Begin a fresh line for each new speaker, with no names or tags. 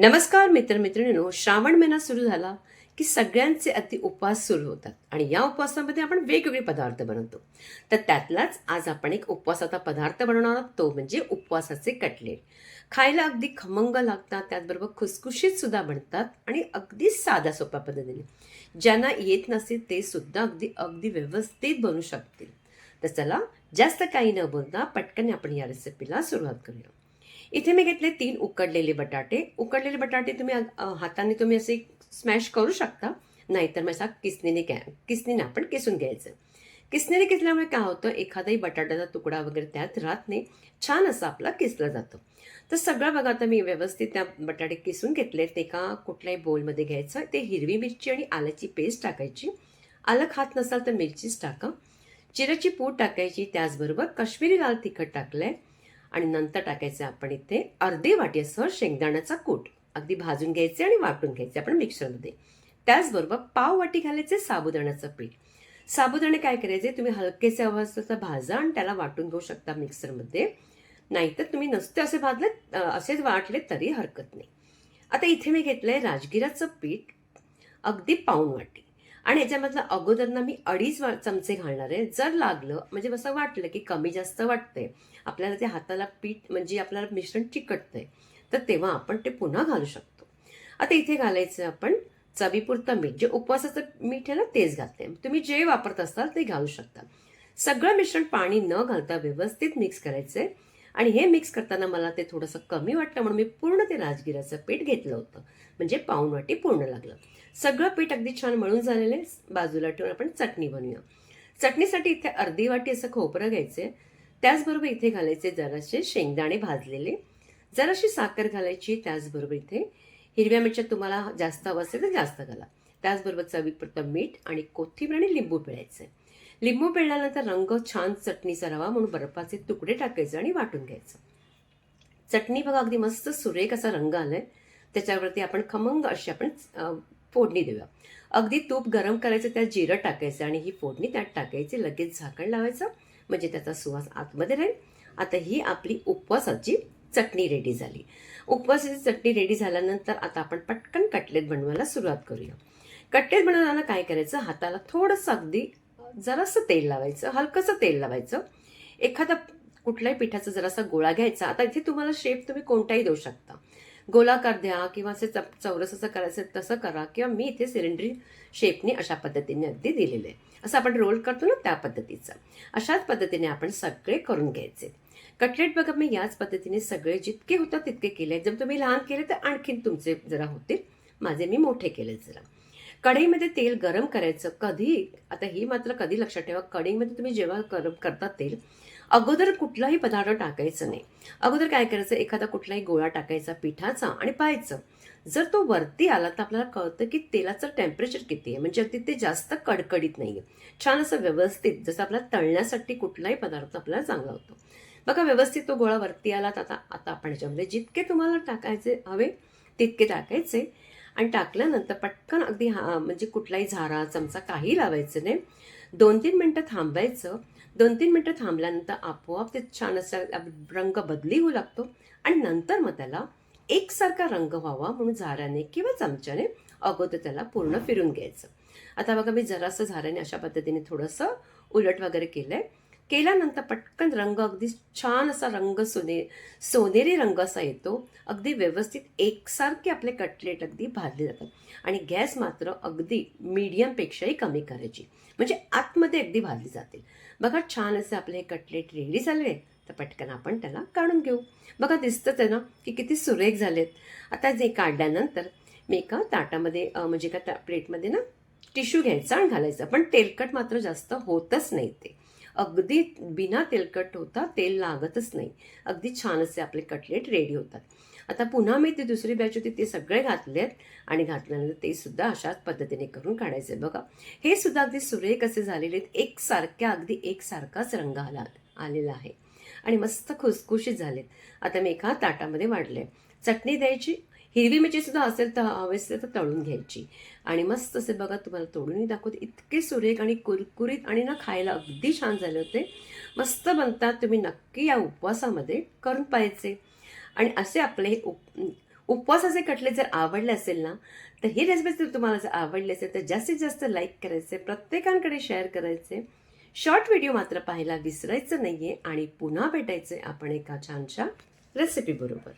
नमस्कार मित्रमित्रिणींनो श्रावण महिना सुरू झाला की सगळ्यांचे अति उपवास सुरू होतात आणि या उपवासामध्ये आपण वेगवेगळे पदार्थ बनवतो. तर त्यातलाच आज आपण एक उपवासाचा पदार्थ बनवणार आहोत तो म्हणजे उपवासाचे कटलेट खायला अगदी खमंग लागतात त्याचबरोबर खुसखुशीत सुद्धा बनतात आणि अगदी साध्या सोप्या पद्धतीने. ज्यांना येत नसेल ते सुद्धा अगदी अगदी व्यवस्थित बनू शकतील. तर चला जास्त काही न बोलता पटकन आपण या रेसिपीला सुरुवात करूया. इथे मी घेतले तीन उकडलेले बटाटे. उकडलेले बटाटे तुम्ही हाताने तुम्ही असे स्मॅश करू शकता. नाहीतर मग असा किसनीने काय किसनीने आपण किसून घ्यायचं. किसनीने किसल्यामुळे काय होतं? एखादाही बटाट्याचा तुकडा वगैरे त्यात राहत नाही. छान असं आपला किसला जातं. तर सगळं बघा आता मी व्यवस्थित त्या बटाटे किसून घेतले. ते का कुठल्याही बोलमध्ये घ्यायचं. ते हिरवी मिरची आणि आल्याची पेस्ट टाकायची. आलं खात नसाल तर मिरचीच टाका. जिऱ्याची पूड टाकायची त्याचबरोबर काश्मीरी लाल तिखट टाकलंय. आणि नंतर टाकायचं आपण इथे अर्धी वाटी असं शेंगदाण्याचा कूट. अगदी भाजून घ्यायचे आणि वाटून घ्यायचे आपण मिक्सरमध्ये. त्याचबरोबर पाव वाटी घालायचे साबुदाण्याचं पीठ. साबुदाणे काय करायचे? तुम्ही हलकेसे अवस्थेचा भाजा आणि त्याला वाटून घेऊ शकता मिक्सरमध्ये. नाहीतर तुम्ही नसते असे भाजले असेच वाटले तरी हरकत नाही. आता इथे मी घेतलंय राजगिराचं पीठ अगदी पाऊण वाटी. आणि याच्यामधलं अगोदर ना मी अडीच चमचे घालणार आहे. जर लागलं म्हणजे असं वाटलं की कमी जास्त वाटतंय आपल्याला ते हाताला पीठ म्हणजे आपल्याला मिश्रण चिकटतंय तर तेव्हा आपण ते पुन्हा घालू शकतो. आता इथे घालायचं आपण चवीपुरतं मीठ. जे उपवासाचं मीठ आहे ना तेच घातले तुम्ही जे वापरत असाल ते घालू शकता. सगळं मिश्रण पाणी न घालता व्यवस्थित मिक्स करायचंय. आणि हे मिक्स करताना मला ते थोडंसं कमी वाटलं म्हणून मी पूर्ण ते राजगिराचं पीठ घेतलं होतं. म्हणजे पाऊण वाटी पूर्ण लागलं. सगळं पीठ अगदी छान मळून झालेलं आहे. बाजूला ठेवून आपण चटणी बनवूया. चटणीसाठी इथे अर्धी वाटी असं खोबरं घ्यायचे. त्याचबरोबर इथे घालायचे जरासे शेंगदाणे भाजलेले. जराशी साखर घालायची त्याचबरोबर इथे हिरव्या मिरच्या तुम्हाला जास्त हवं असेल तर जास्त घाला. त्याचबरोबर चवीपुरतं मीठ आणि कोथिंबीर आणि लिंबू पिळायचे. लिंबू पिळल्यानंतर रंग छान चटणीचा रवा म्हणून बर्फाचे तुकडे टाकायचे आणि वाटून घ्यायचं. चटणी बघा अगदी मस्त सुरेख असा रंग आलाय. त्याच्यावरती आपण खमंग अशी आपण फोडणी देऊया. अगदी तूप गरम करायचं त्यात जिरं टाकायचं आणि ही फोडणी त्यात टाकायची. लगेच झाकण लावायचं म्हणजे त्याचा सुवास आतमध्ये राहील. आता ही आपली उपवासाची चटणी रेडी झाली. उपवासाची चटणी रेडी झाल्यानंतर आता आपण पटकन कटलेट बनवायला सुरुवात करूया. कटलेट बनवताना काय करायचं? हाताला थोडंसं अगदी जरासं तेल लावायचं हलकंसं तेल लावायचं. एखादा कुठल्याही पिठाचा जरासा गोळा घ्यायचा. आता इथे तुम्हाला शेप तुम्ही कोणताही देऊ शकता. गोलाकार द्या किंवा असे चप चौरस असं करायचं तसं करा किंवा मी इथे सिलेंडरी शेपने अशा पद्धतीने अगदी दिलेले आहे. असं आपण रोल करतो ना त्या पद्धतीचं. अशाच पद्धतीने आपण सगळे करून घ्यायचे. कटलेट बघा मी याच पद्धतीने सगळे जितके होतात तितके केले जर तुम्ही लहान केले तर आणखीन तुमचे जरा होतील. माझे मी मोठे केले जरा. कढईमध्ये तेल गरम करायचं. कधी? आता ही मात्र कधी लक्षात ठेवा. कढईमध्ये तुम्ही जेव्हा गरम करता तेल अगोदर कुठलाही पदार्थ टाकायचं नाही. अगोदर काय करायचं? एखादा कुठलाही गोळा टाकायचा पिठाचा आणि पाहायचं. जर तो वरती आला तर आपल्याला कळतं की तेलाचं टेम्परेचर किती आहे. म्हणजे अगदी ते जास्त कडकडीत नाहीये. छान असं व्यवस्थित जसं आपल्याला तळण्यासाठी कुठलाही पदार्थ आपल्याला चांगला होतो. बघा व्यवस्थित तो गोळा वरती आला तर आता आता आपण याच्यामध्ये जितके तुम्हाला टाकायचे हवे तितके टाकायचे. आणि टाकल्यानंतर पटकन अगदी हा म्हणजे कुठलाही झारा चमचा काही लावायचं नाही. दोन तीन मिनटं थांबायचं. दोन तीन मिनटं थांबल्यानंतर आपोआप ते छान असा रंग बदली होऊ लागतो. आणि नंतर मग त्याला एकसारखा रंग व्हावा म्हणून झाऱ्याने किंवा चमच्याने अगोदर त्याला पूर्ण फिरून घ्यायचं. आता बघा मी जरासं झाऱ्याने अशा पद्धतीने थोडंसं उलट वगैरे केलं आहे केल्यानंतर पटकन रंग अगदी छान असा रंग सोने सोनेरी रंग असा येतो. अगदी व्यवस्थित एकसारखे आपले कटलेट अगदी भाजले जातात. आणि गॅस मात्र अगदी मीडियमपेक्षाही कमी करायची. म्हणजे आतमध्ये अगदी भाजली जातील बघा छान असे आपले हे कटलेट रेडी झाले तर पटकन आपण त्याला काढून घेऊ. बघा दिसतंच आहे ना की किती सुरेख झालेत. आता जे काढल्यानंतर मी एका ताटामध्ये म्हणजे एका ता- प्लेटमध्ये ना टिश्यू घ्यायचा आणि घालायचा. पण तेलकट मात्र जास्त होतच नाही ते. अगदी बिना तेलकट होता तेल लागतच नाही. अगदी छान असे आपले कटलेट रेडी होतात. आता पुन्हा मी ती दुसरी बॅच होती ते सगळे घातलेत आणि घातल्यानंतर ते सुद्धा अशाच पद्धतीने करून काढायचे. बघा हे सुद्धा अगदी सुरेख असे झालेले आहेत. एकसारख्या अगदी एकसारखाच रंग आला आलेला आहे. आणि मस्त खुसखुशीत झालेत. आता मी एका ताटामध्ये वाढले. चटणी द्यायची हिरवी मिरची सुद्धा असेल तर हवे असेल तर तळून घ्यायची. आणि मस्त असे बघा तुम्हाला तोडूनही दाखवते इतके सुरेख आणि कुरकुरीत आणि ना खायला अगदी छान झाले होते. मस्त बनतात तुम्ही नक्की या उपवासामध्ये करून पाहायचे. आणि असे आपले हे उप उपवासाचे कटले जर आवडले असेल ना तर ही रेसिपी जर तुम्हाला जर आवडली असेल तर जास्तीत जास्त लाईक करायचे प्रत्येकांकडे शेअर करायचे. शॉर्ट व्हिडिओ मात्र पाहायला विसरायचं नाही आहे आणि पुन्हा भेटायचं आपण एका छानशा रेसिपीबरोबर